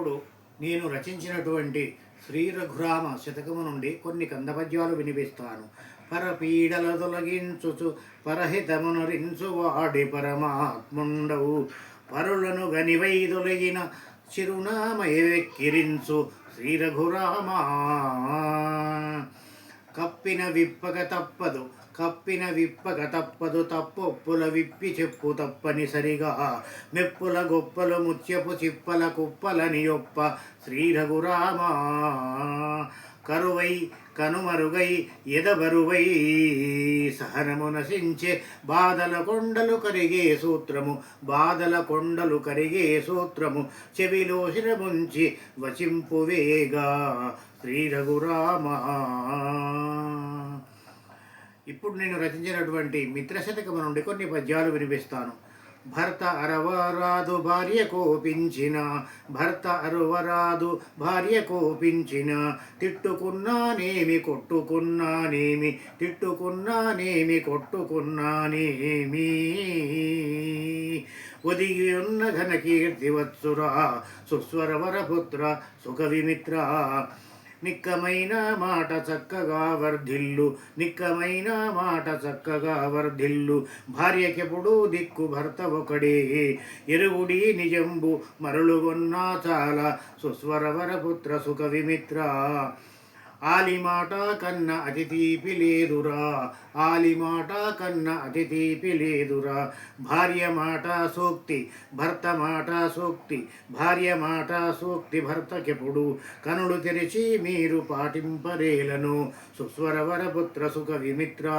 ఇప్పుడు నేను రచించినటువంటి శ్రీ రఘురామ శతకము నుండి కొన్ని కందపద్యాలు వినిపిస్తాను. పరపీడల తొలగించుచు పరహితమును రించు వాడి పరమాత్ముండవు. పరులను గనివై తొలగిన చిరునామయ వెక్కిరించు శ్రీ రఘురామా కప్పిన విప్పక తప్పదు కప్పిన విప్పక తప్పదు తప్పొప్పుల విప్పి చెప్పు తప్పనిసరిగా. మెప్పుల గొప్పలు ముత్యపు చిప్పల కుప్పలని యొప్ప శ్రీ రఘురామా కరువై కనుమరుగై ఎదబరువై సహనము నశించే బాధల కొండలు కరిగే సూత్రము బాధల కొండలు కరిగే సూత్రము చెవిలో శిరముంచి వచింపు వేగా శ్రీ రఘురామ ఇప్పుడు నేను రచించినటువంటి మిత్రశతకము నుండి కొన్ని పద్యాలు వినిపిస్తాను. భర్త అరవరాదు భార్య కోపించిన భర్త అరవరాదు భార్య కోపించిన తిట్టుకున్నానేమి కొట్టుకున్నానేమి తిట్టుకున్నానేమి కొట్టుకున్నానేమి. ఒదిగి ఉన్న ఘన కీర్తివత్సురా సుస్వరవరపుత్ర సుఖ విమిత్ర నిక్కమైన మాట చక్కగా వర్ధిల్లు నిక్కమైన మాట చక్కగా వర్ధిల్లు. భార్యకెప్పుడు దిక్కు భర్త ఒకడే. ఎరుగుడి నిజంబు మరలుగొన్నా చాలా. సుస్వరవరపుత్ర సుఖ విమిత్ర ఆలిమాట కన్న అతి తీపి లేదురా ఆలిమాట కన్న అతి తీపి లేదురా భార్య మాట సూక్తి భర్త మాట సూక్తి భార్య మాట సూక్తి భర్తకెప్పుడు కనులు తెరిచి మీరు పాటింపరేలను. సుస్వరవరపుత్ర సుఖ విమిత్రా.